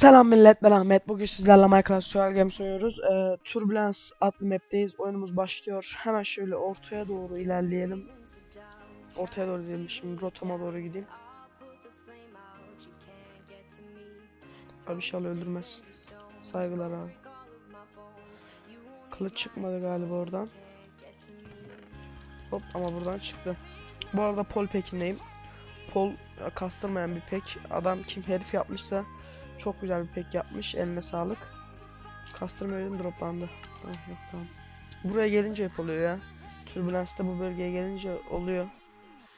Selam millet ben Ahmet. Bugün sizlerle Minecraft Survival Games oynuyoruz. Ee, Turbulence adlı map'teyiz. Oyunumuz başlıyor. Hemen şöyle ortaya doğru ilerleyelim. Ortaya doğru gidelim. Şimdi rotama doğru gideyim. Abi inşallah öldürmez. Saygılar abi. Kılıç çıkmadı galiba oradan. Hop ama buradan çıktı. Bu arada Pol pekindeyim. Pol ya, kastırmayan bir pek. Adam kim herif yapmışsa çok güzel bir pek yapmış. Eline sağlık. Kastırmıyorum droplandı. Ah, yok, tamam. Buraya gelince hep oluyor ya. Turbulence'de bu bölgeye gelince oluyor.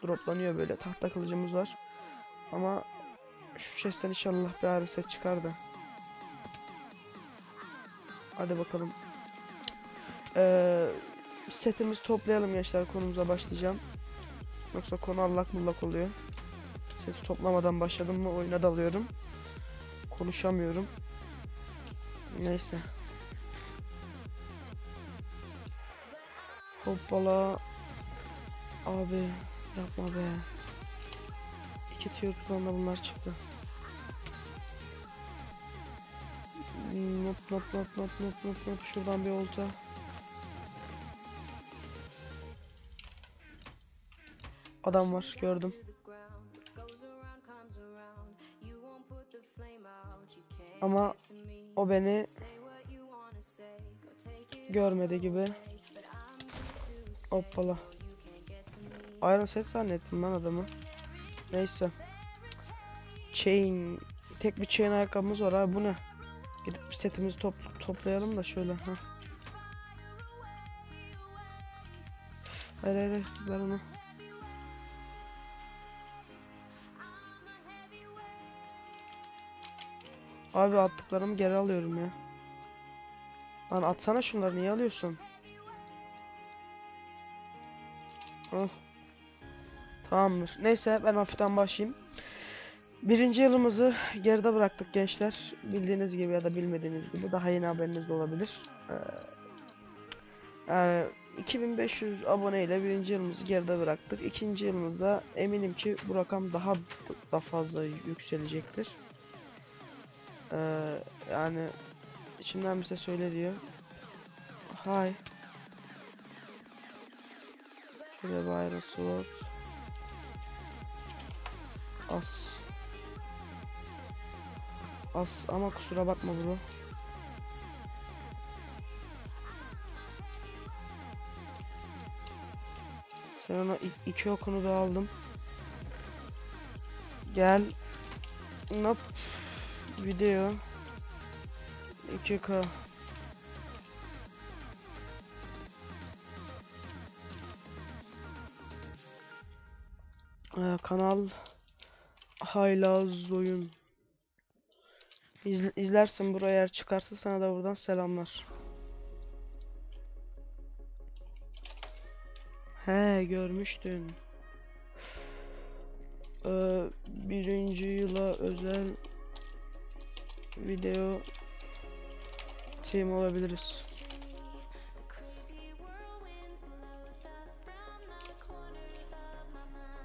Droplanıyor böyle. Tahta kılıcımız var. Ama şu chest'ten inşallah bir ağrı set çıkar da. Hadi bakalım. Ee, setimizi toplayalım gençler. Konumuza başlayacağım. Yoksa konu allak bullak oluyor. Seti toplamadan başladım mı oyuna dalıyorum. Konuşamıyorum. Neyse. Hoppala. Abi yapma be. İki tier da bunlar çıktı. Not not not not not not not şuradan bir olta. Adam var gördüm. Ama o beni görmedi gibi. Hoppala. Iron set zannettim ben adamı. Neyse. Chain. Tek bir chain ayakkabımız var abi bu ne? Gidip setimizi top toplayalım da şöyle. Heh. Hayır hayır ver onu. Abi attıklarımı geri alıyorum ya. Lan atsana şunları niye alıyorsun? Oh. Tamamdır. Neyse ben hafiften başlayayım. Birinci yılımızı geride bıraktık gençler. Bildiğiniz gibi ya da bilmediğiniz gibi daha yeni haberiniz de olabilir. Ee, yani 2500 aboneyle birinci yılımızı geride bıraktık. İkinci yılımızda eminim ki bu rakam daha da fazla yükselecektir. Ee, yani içimden bize söyle diyor. Hi. Şöyle bayrağı slot. As. As ama kusura bakma bro. Sen ona iki okunu da aldım. Gel. Nop. Video. 2K. Ee, kanal Haylaz oyun. İzle, izlersin buraya eğer çıkarsa sana da buradan selamlar. He görmüştün. Ee, birinci yıla özel video team olabiliriz.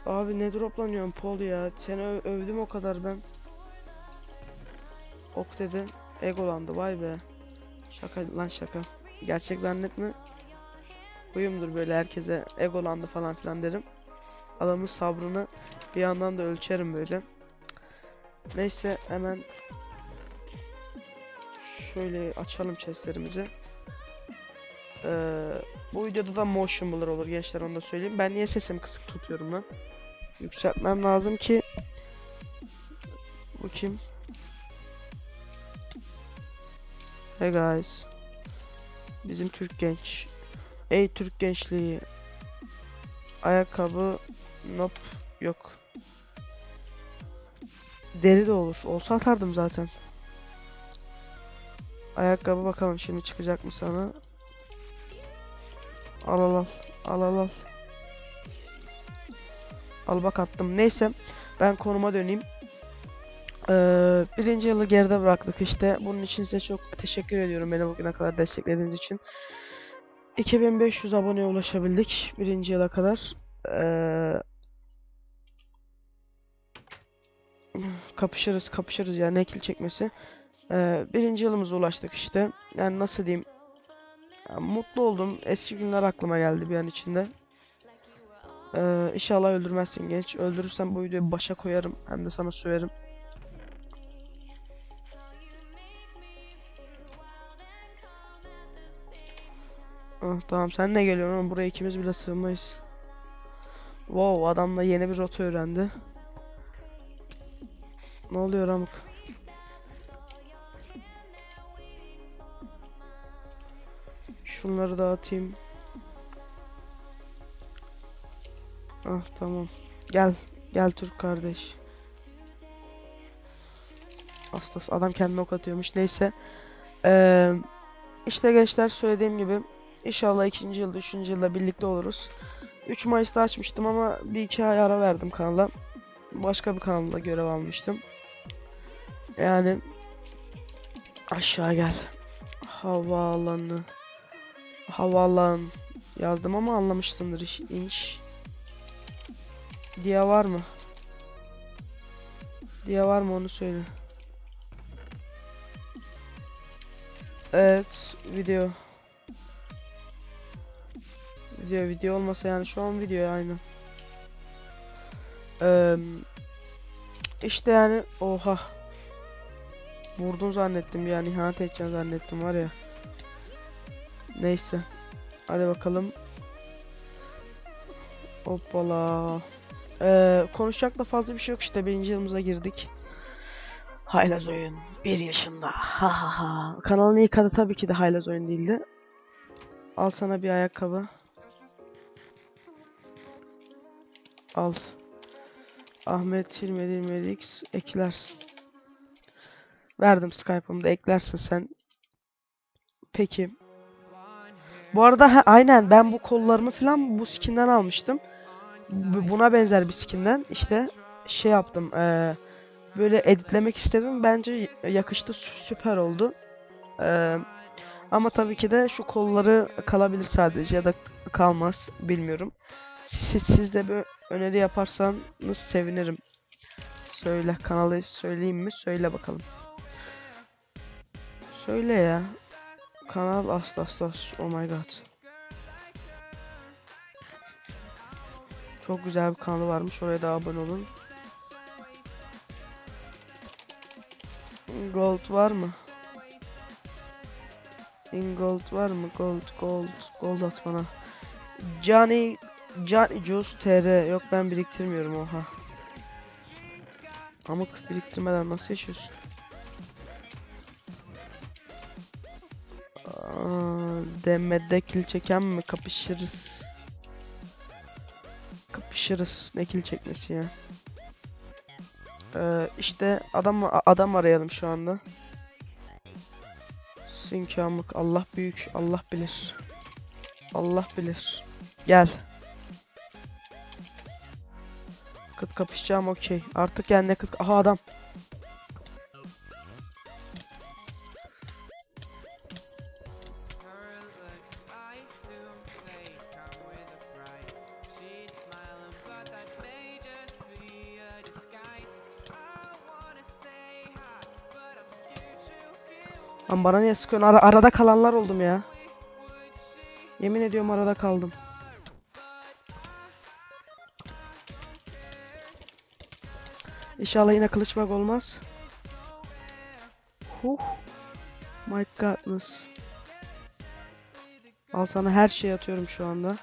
Abi ne droplanıyorsun Paul ya? Seni övdüm o kadar ben. Ok dedi. Egolandı vay be. Şaka lan şaka. Gerçek zannetme. Huyumdur böyle herkese egolandı falan filan derim. Adamın sabrını bir yandan da ölçerim böyle. Neyse hemen şöyle açalım chestlerimizi. Ee, bu videoda da motion blur olur gençler onu da söyleyeyim. Ben niye sesimi kısık tutuyorum lan? Yükseltmem lazım ki Bu kim? Hey guys. Bizim Türk genç. Ey Türk gençliği. Ayakkabı nope yok. Deri de olur. Olsa atardım zaten. Ayakkabı bakalım şimdi çıkacak mı sana? Al al al. Al al al. Al bak attım. Neyse. Ben konuma döneyim. Ee, birinci yılı geride bıraktık işte. Bunun için size çok teşekkür ediyorum beni bugüne kadar desteklediğiniz için. 2500 aboneye ulaşabildik birinci yıla kadar. Ee, kapışırız kapışırız yani ekil çekmesi. Ee, birinci yılımıza ulaştık işte. Yani nasıl diyeyim. Ya, mutlu oldum. Eski günler aklıma geldi bir an içinde. Ee, inşallah öldürmezsin genç. Öldürürsen bu videoyu başa koyarım. Hem de sana söverim. Ah, tamam sen ne geliyorsun? Buraya ikimiz bile sığmayız. Wow adam da yeni bir rota öğrendi. Ne oluyor amık? Şunları dağıtayım. Ah tamam. Gel. Gel Türk kardeş. Aslas adam kendine ok atıyormuş. Neyse. Ee, işte gençler söylediğim gibi inşallah ikinci yılda, üçüncü yılda birlikte oluruz. 3 Mayıs'ta açmıştım ama bir iki ay ara verdim kanala. Başka bir kanalda görev almıştım. Yani aşağı gel. Havaalanı. Havaalan yazdım ama anlamışsındır iş. inş. Diye var mı? Diye var mı onu söyle. Evet, video. Video video olmasa yani şu an video aynı. Eee işte yani oha. Vurdun zannettim yani ihanet edeceğim zannettim var ya. Neyse. Hadi bakalım. Hoppala. Ee, konuşacak da fazla bir şey yok işte birinci yılımıza girdik. Haylaz oyun. Bir yaşında. Ha ha ha. Kanalın ilk adı tabii ki de Haylaz oyun değildi. Al sana bir ayakkabı. Al. Ahmet Hilmedi Medix eklersin. Verdim Skype'ımı da eklersin sen. Peki. Bu arada ha, aynen ben bu kollarımı falan bu skinden almıştım. Bu- Buna benzer bir skinden işte şey yaptım. eee, böyle editlemek istedim. Bence yakıştı sü- süper oldu. Eee, ama tabii ki de şu kolları kalabilir sadece ya da kalmaz bilmiyorum. Siz, siz de bir öneri yaparsanız sevinirim. Söyle kanalı söyleyeyim mi? Söyle bakalım. Söyle ya. Kanal asla asla. Oh my god. Çok güzel bir kanalı varmış. Oraya da abone olun. Gold var mı? In gold var mı? Gold, gold, gold at bana. Johnny, Johnny Juice TR. Yok ben biriktirmiyorum oha. Amık biriktirmeden nasıl yaşıyorsun? Aa, Demede kill çeken mi? Kapışırız. Kapışırız. Ne kill çekmesi ya? Ee, işte adam adam arayalım şu anda. Sinkamık Allah büyük Allah bilir. Allah bilir. Gel. Kıt kapışacağım okey. Artık yani ne kıt... Aha adam. Lan bana niye sıkıyorsun? Ara- arada kalanlar oldum ya. Yemin ediyorum arada kaldım. İnşallah yine kılıç bug olmaz. Huh. My godness. Al sana her şeyi atıyorum şu anda.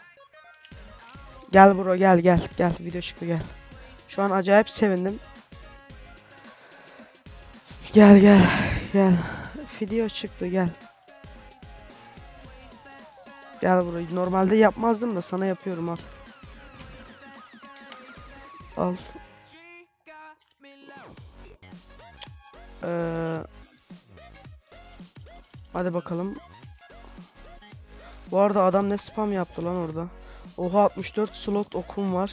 Gel bro gel gel gel video çıktı gel. Şu an acayip sevindim. Gel gel gel. Video çıktı gel. Gel buraya. Normalde yapmazdım da sana yapıyorum al. Al. Ee, hadi bakalım. Bu arada adam ne spam yaptı lan orada. Oha 64 slot okum var.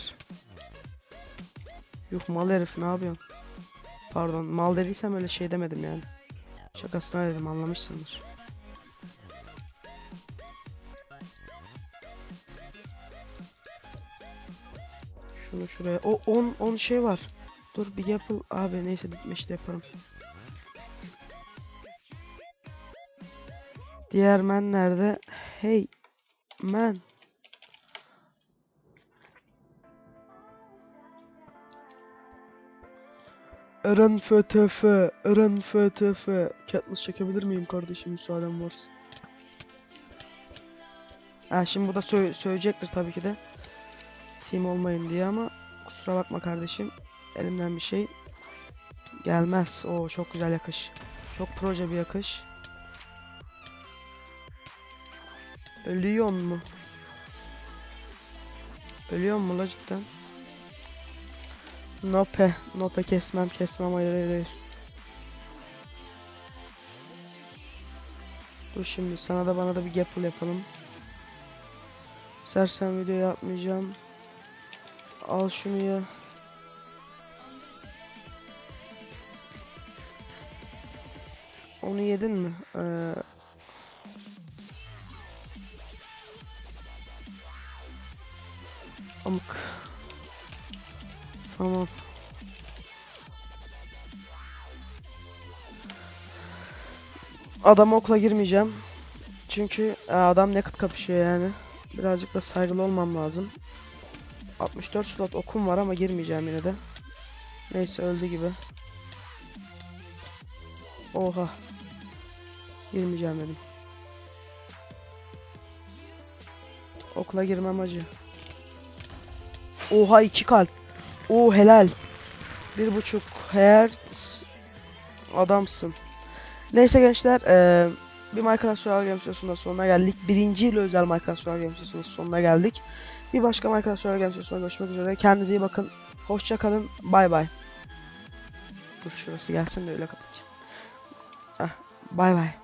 Yuh mal herif ne yapıyorsun? Pardon mal dediysem öyle şey demedim yani. Şakasına dedim anlamışsındır. Şunu şuraya. O 10 10 şey var. Dur bir yapıl abi neyse bitmiş de yaparım. Diğer men nerede? Hey men. Eren FTF, Eren FTF. Katniss çekebilir miyim kardeşim müsaaden varsa? Ha şimdi bu da sö- söyleyecektir tabii ki de. Team olmayın diye ama kusura bakma kardeşim. Elimden bir şey gelmez. O çok güzel yakış. Çok proje bir yakış. Ölüyor mu? Ölüyor mu la cidden? Nope. Nota kesmem kesmem hayır hayır hayır. Dur şimdi sana da bana da bir gapple yapalım. Sersem video yapmayacağım. Al şunu ya. Onu yedin mi? Ee... Amık. Tamam. Adam okula girmeyeceğim. Çünkü e, adam naked kapışıyor yani. Birazcık da saygılı olmam lazım. 64 slot okum var ama girmeyeceğim yine de. Neyse öldü gibi. Oha. Girmeyeceğim dedim. Okula girmem acı. Oha iki kalp. Oo helal. Bir buçuk hertz. Adamsın. Neyse gençler eee bir Minecraft Survival Games sonuna geldik. Birinci ile özel Minecraft Survival Games sonuna geldik. Bir başka Minecraft Survival Games görüşmek üzere. Kendinize iyi bakın. Hoşça kalın. Bay bay. Dur şurası gelsin de öyle kapatacağım. Ah, bay bay.